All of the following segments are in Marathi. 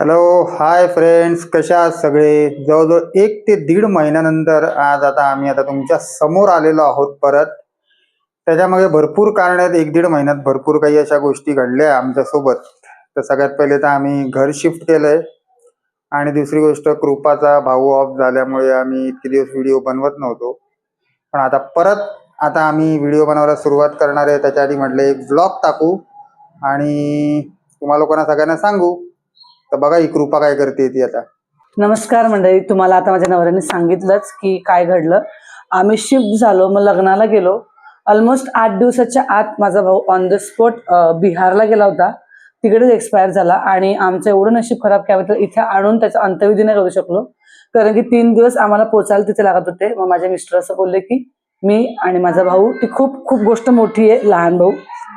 हॅलो हाय फ्रेंड्स कशा आहात सगळे? जवळजवळ एक ते दीड महिन्यानंतर आज आता आम्ही आता तुमच्यासमोर आलेलो आहोत परत. त्याच्यामागे भरपूर कारण आहेत. एक दीड महिन्यात भरपूर काही अशा गोष्टी घडल्या आमच्यासोबत. तर सगळ्यात पहिले तर आम्ही घर शिफ्ट केलंय. आणि दुसरी गोष्ट कृपाचा भाऊ ऑफ झाल्यामुळे आम्ही इतके दिवस व्हिडिओ बनवत नव्हतो. पण आता परत आता आम्ही व्हिडिओ बनवायला सुरुवात करणार आहे. त्याच्या आधी म्हटलं एक ब्लॉग टाकू. आणि तुम्हा लोकांना सगळ्यांना सांगू. तर बघा ही कृपा काय करते ती आता. नमस्कार मंडळी तुम्हाला आता माझ्या नवऱ्याने सांगितलंच की काय घडलं. आम्ही शिफ्ट झालो मग लग्नाला गेलो. ऑलमोस्ट आठ दिवसाच्या आत माझा भाऊ ऑन द स्पॉट बिहारला गेला होता. तिकडेच एक्सपायर झाला आणि आमचं एवढं नशीब खराब काय इथे आणून त्याचा अंत्यविधी नाही करू शकलो. कारण की तीन दिवस आम्हाला पोचायला तिथे लागत होते. मग माझ्या मिस्टर असं बोलले की मी आणि माझा भाऊ ती खूप खूप गोष्ट मोठी आहे लहान भाऊ.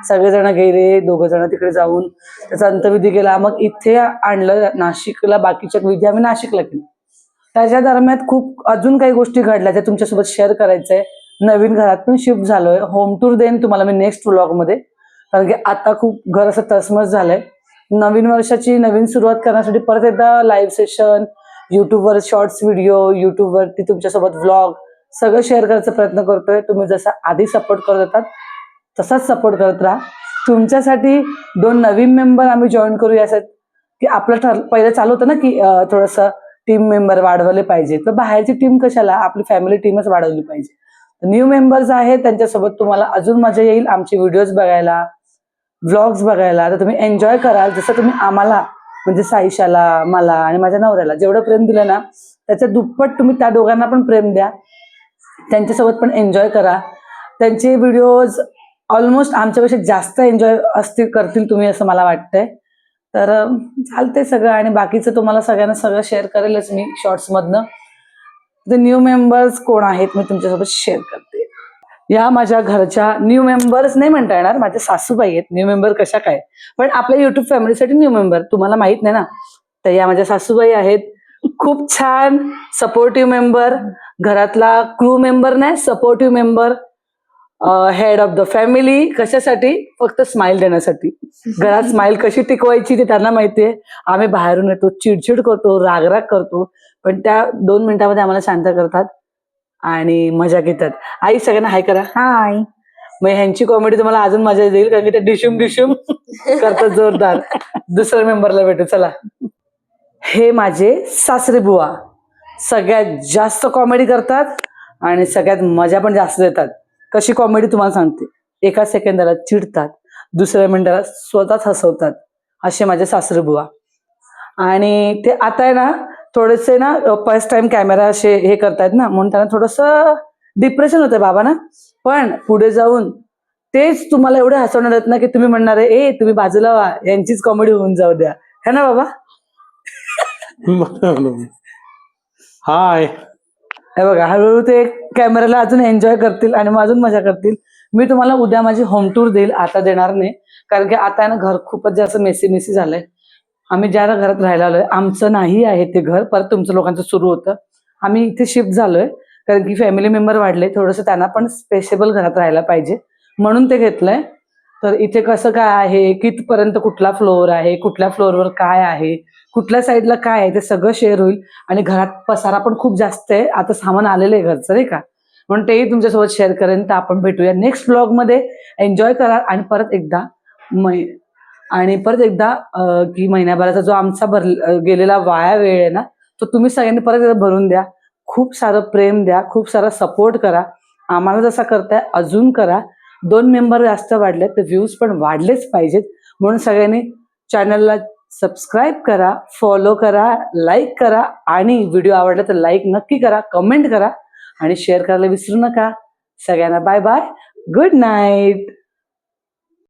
सगळेजण गेले दोघं जण तिकडे जाऊन त्याचा अंतविधी केला. मग इथे आणलं नाशिकला बाकीच्या विधी आम्ही नाशिकला केल्या. त्याच्या दरम्यान खूप अजून काही गोष्टी घडल्या त्या तुमच्यासोबत शेअर करायचंय. नवीन घरात पण शिफ्ट झालोय. होम टूर देईन तुम्हाला मी नेक्स्ट व्लॉगमध्ये. कारण की आता खूप घर असं तसमस झालंय. नवीन वर्षाची नवीन सुरुवात करण्यासाठी परत एकदा लाईव्ह सेशन युट्यूबवर शॉर्ट्स व्हिडिओ युट्यूबवरती तुमच्यासोबत व्लॉग सगळं शेअर करायचा प्रयत्न करतोय. तुम्ही जसा आधी सपोर्ट करत होतात तसाच सपोर्ट करत राहा. तुमच्यासाठी दोन नवीन मेंबर आम्ही जॉईन करू यासाठी. की आपलं ठर पहिलं चालू होतं ना की थोडंसं टीम मेंबर वाढवले पाहिजे तर बाहेरची टीम कशाला? आपली फॅमिली टीमच वाढवली पाहिजे. न्यू मेंबर्स आहेत त्यांच्यासोबत तुम्हाला अजून मजा येईल. आमचे व्हिडिओज बघायला व्लॉग्स बघायला. तर तुम्ही एन्जॉय कराल. जसं तुम्ही आम्हाला म्हणजे साईशाला मला आणि माझ्या नवऱ्याला जेवढं प्रेम दिलं ना त्याच्या दुप्पट तुम्ही त्या दोघांना पण प्रेम द्या. त्यांच्यासोबत पण एन्जॉय करा. त्यांचे व्हिडिओज ऑलमोस्ट आमच्यापेक्षा जास्त एन्जॉय असतील करतील तुम्ही असं मला वाटतंय. तर चालते चालतंय सगळं आणि बाकीचं तुम्हाला सगळ्यांना सगळं शेअर करेलच मी शॉर्ट्समधनं ते न्यू मेंबर्स कोण आहेत मी तुमच्यासोबत शेअर करते. या माझ्या घरच्या न्यू मेंबर्स नाही म्हणता येणार माझ्या सासूबाई आहेत. न्यू मेंबर कशा काय? पण आपल्या युट्यूब फॅमिलीसाठी न्यू मेंबर तुम्हाला माहीत नाही ना? तर या माझ्या सासूबाई आहेत. खूप छान सपोर्टिव्ह मेंबर घरातला क्रू मेंबर नाही supportive member head of the family कशासाठी? फक्त स्माइल देण्यासाठी. घरात स्माइल कशी टिकवायची ते त्यांना माहितीये. आम्ही बाहेरून येतो चिडचिड करतो रागराग करतो. पण त्या दोन मिनिटामध्ये आम्हाला शांत करतात आणि मजा घेतात. आई सगळ्यांना हाय करा. हाय मग ह्यांची कॉमेडी तुम्हाला अजून मजा येईल कारण की ते डिशुम डिशुम करतात जोरदार. दुसऱ्या मेंबरला भेटू. चला. हे माझे सासरे बुवा. सगळ्यात जास्त कॉमेडी करतात आणि सगळ्यात मजा पण जास्त देतात. कशी कॉमेडी तुम्हाला सांगते. एका सेकंदाला चिडतात दुसऱ्या मिनिटाला स्वतःच हसवतात असे माझे सासरबुवा आणि ते आता आहे ना थोडेसे ना फर्स्ट टाइम कॅमेरा असे हे करतायत ना म्हणून त्यांना थोडस डिप्रेशन होतंय बाबा ना पण पुढे जाऊन तेच तुम्हाला एवढे हसवणार आहेत ना की तुम्ही म्हणणार आहे ए तुम्ही बाजूला व्हा यांचीच कॉमेडी होऊन जाऊ द्या. है ना बाबा? हाय हे बघा हळूहळू ते कॅमेऱ्याला अजून एन्जॉय करतील आणि मग अजून मजा करतील. मी तुम्हाला उद्या माझी होम टूर देईल आता देणार नाही कारण की आता ना घर खूपच जास्त मेसी मेसी झालंय. आम्ही ज्या घरात राहायला आलोय आमचं नाही आहे ते घर परत तुमचं लोकांचं सुरू होतं. आम्ही इथे शिफ्ट झालोय कारण की फॅमिली मेंबर वाढले थोडंसं त्यांना पण स्पेशेबल घरात राहायला पाहिजे म्हणून ते घेतलंय. तर इथे कसं काय आहे? कितपर्यंत कुठला फ्लोअर आहे? कुठल्या फ्लोअरवर काय आहे? कुठल्या साईडला काय आहे? ते सगळं शेअर होईल. आणि घरात पसारा पण खूप जास्त आहे. आता सामान आलेलं आहे घरचं नाही का? म्हणून तेही तुमच्यासोबत शेअर करेन. तर आपण भेटूया नेक्स्ट ब्लॉगमध्ये एन्जॉय करा आणि परत एकदा मै आणि परत एकदा की महिन्याभराचा जो आमचा भर गेलेला वाया वेळ आहे ना तो तुम्ही सगळ्यांनी परत एकदा भरून द्या. खूप सारं प्रेम द्या. खूप सारा सपोर्ट करा. आम्हाला जसा करताय अजून करा. दोन मेंबर जास्त वाढले तर व्ह्यूज पण वाढलेच पाहिजेत. म्हणून सगळ्यांनी चॅनलला सबस्क्राईब करा फॉलो करा लाईक करा आणि व्हिडिओ आवडला तर लाईक नक्की करा कमेंट करा आणि शेअर करायला विसरू नका. सगळ्यांना बाय बाय गुड नाईट